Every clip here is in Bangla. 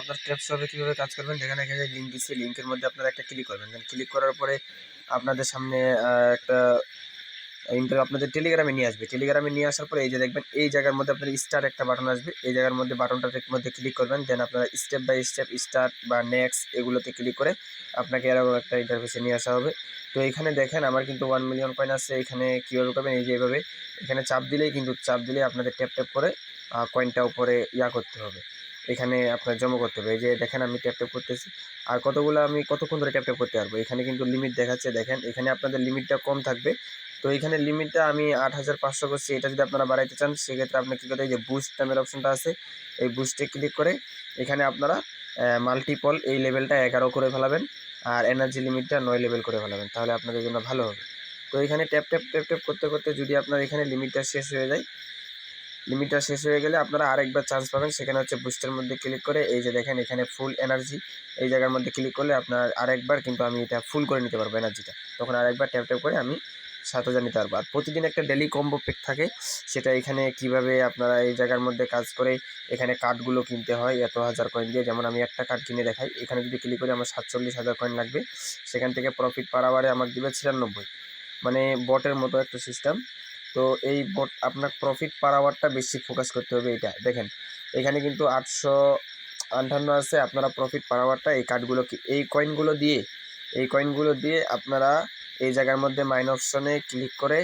আপনার ট্যাপ শপে কীভাবে কাজ করবেন, যেখানে এখানে লিঙ্ক দিচ্ছে লিঙ্কের মধ্যে আপনারা একটা ক্লিক করবেন। দেন ক্লিক করার পরে আপনাদের সামনে একটা ইন্টার আপনাদের টেলিগ্রামে নিয়ে আসবে। টেলিগ্রামে নিয়ে আসার পরে এই যে দেখবেন, এই জায়গার মধ্যে আপনার স্টার একটা বাটন আসবে। এই জায়গার মধ্যে বাটনটার মধ্যে ক্লিক করবেন। দেন আপনারা স্টেপ বাই স্টেপ স্টার্ট বা নেক্সট এগুলোতে ক্লিক করে আপনাকে এরকম একটা ইন্টারভিউসে নিয়ে আসা হবে। তো এখানে দেখেন, আমার কিন্তু ওয়ান মিলিয়ন কয়েন আছে এখানে কীভাবে করবেন? এই যে এভাবে। এখানে চাপ দিলেই কিন্তু, চাপ দিলেই আপনাদের ট্যাপ ট্যাপ করে কয়েনটা উপরে ইয়া করতে হবে। এখানে আপনার জমা করতে হবে। এই যে দেখেন আমি ট্যাপ ট্যাপ করতেছি। আর কতগুলো আমি কতক্ষণ ধরে ট্যাপ ট্যাপ করতে পারব? এখানে কিন্তু লিমিট দেখাচ্ছে, দেখেন। এখানে আপনাদের লিমিটটা কম থাকবে। তো এখানে লিমিটটা আমি আট হাজার পাঁচশো করছি। এটা যদি আপনারা বাড়াইতে চান, সেক্ষেত্রে আপনি কী করতে এই যে বুস্ট নামের অপশনটা আছে, এই বুস্টে ক্লিক করে এখানে আপনারা মাল্টিপল এই লেভেলটা এগারো করে ফেলাবেন। আর এনার্জি লিমিটটা নয় লেভেল করে ফেলাবেন। তাহলে আপনাদের জন্য ভালো হবে। তো এখানে ট্যাপ ট্যাপ ট্যাপ ট্যাপ করতে করতে যদি আপনার এখানে লিমিটটা শেষ হয়ে যায় লিমিটটা শেষ হয়ে গেলে আপনারা আরেকবার চান্স পাবেন। সেখানে হচ্ছে বুস্টের মধ্যে ক্লিক করে, এই যে দেখেন এখানে ফুল এনার্জি এই জায়গার মধ্যে ক্লিক করলে আপনার আরেকবার কিন্তু আমি এটা ফুল করে নিতে পারব এনার্জিটা তখন আরেকবার ট্যাপ ট্যাপ করে আমি সাত হাজার নিতে পারব। আর প্রতিদিন একটা ডেলি কম্বো পেক থাকে, সেটা এখানে কীভাবে আপনারা এই জায়গার মধ্যে কাজ করে এখানে কার্ডগুলো কিনতে হয়, এত হাজার কয়েন দিয়ে। যেমন আমি একটা কার্ড কিনে দেখাই, এখানে যদি ক্লিক করি আমার সাতচল্লিশ হাজার কয়েন লাগবে। সেখান থেকে প্রফিট পার আওয়ারে আমাকে দিবে ছিয়ানব্বই। মানে বটের মতো একটা সিস্টেম তো এই আপনার প্রফিট পার আওয়ারটা বেশি ফোকাস করতে হবে এটা দেখেন, এখানে কিন্তু আটশো আটান্ন আছে, আপনারা প্রফিট পার আওয়ারটা এই কার্ডগুলো কি- এই কয়েনগুলো দিয়ে, এই কয়েনগুলো দিয়ে আপনারা এই জায়গার মধ্যে মাইন অপশনে ক্লিক করে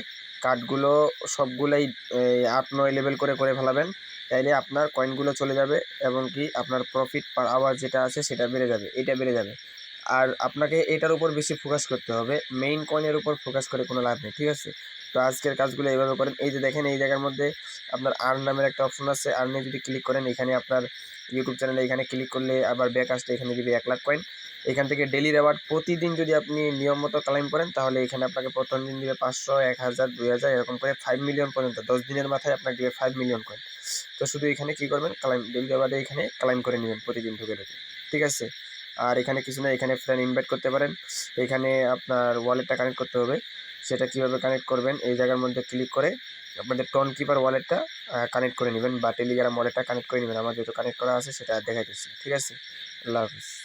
কার্ডগুলো সবগুলোই আট নয় লেভেল করে করে ফেলাবেন। তাইলে আপনার কয়েনগুলো চলে যাবে এবং কি আপনার প্রফিট পার আওয়ার যেটা আছে সেটা বেড়ে যাবে এটা বেড়ে যাবে। আর আপনাকে এটার উপর বেশি ফোকাস করতে হবে মেইন কয়েনের উপর ফোকাস করে কোনো লাভ নেই, ঠিক আছে? তো আজকের কাজগুলো এইভাবে করেন। এই যে দেখেন, এই জায়গার মধ্যে আপনার আর্ন নামের একটা অপশন আছে। আর্নে যদি ক্লিক করেন, এখানে আপনার ইউটিউব চ্যানেলে এখানে ক্লিক করলে আবার ব্যাক আসলে এখানে দিবে এক লাখ কয়েন এখান থেকে ডেলি রেওয়ার্ড প্রতিদিন যদি আপনি নিয়ম মতো ক্লাইম করেন, তাহলে এখানে আপনাকে প্রথম দিন দিবে পাঁচশো, এক হাজার, দুই হাজার, এরকম করে ফাইভ মিলিয়ন পর্যন্ত। দশ দিনের মাথায় আপনাকে দিবে ফাইভ মিলিয়ন কয়েন তো শুধু এখানে কী করবেন? ক্লাইম ডেলি রেওয়ার্ডে এখানে ক্লাইম করে নেবেন প্রতিদিন ঢুকে ঢুকে। ঠিক আছে? আর এখানে কিছু না, এখানে ফ্রেন্ড ইনভাইট করতে পারেন। এখানে আপনার ওয়ালেটটা কানেক্ট করতে হবে। সেটা কীভাবে কানেক্ট করবেন, এই জায়গার মধ্যে ক্লিক করে আপনাদের টন কিপার ওয়ালেটটা কানেক্ট করে নেবেন বা টেলিগ্রাম ওয়ালেটটা কানেক্ট করে নেবেন। আমার যেহেতু কানেক্ট করা আছে, সেটা দেখাইতেছি। ঠিক আছে? আল্লাহ হাফিজ।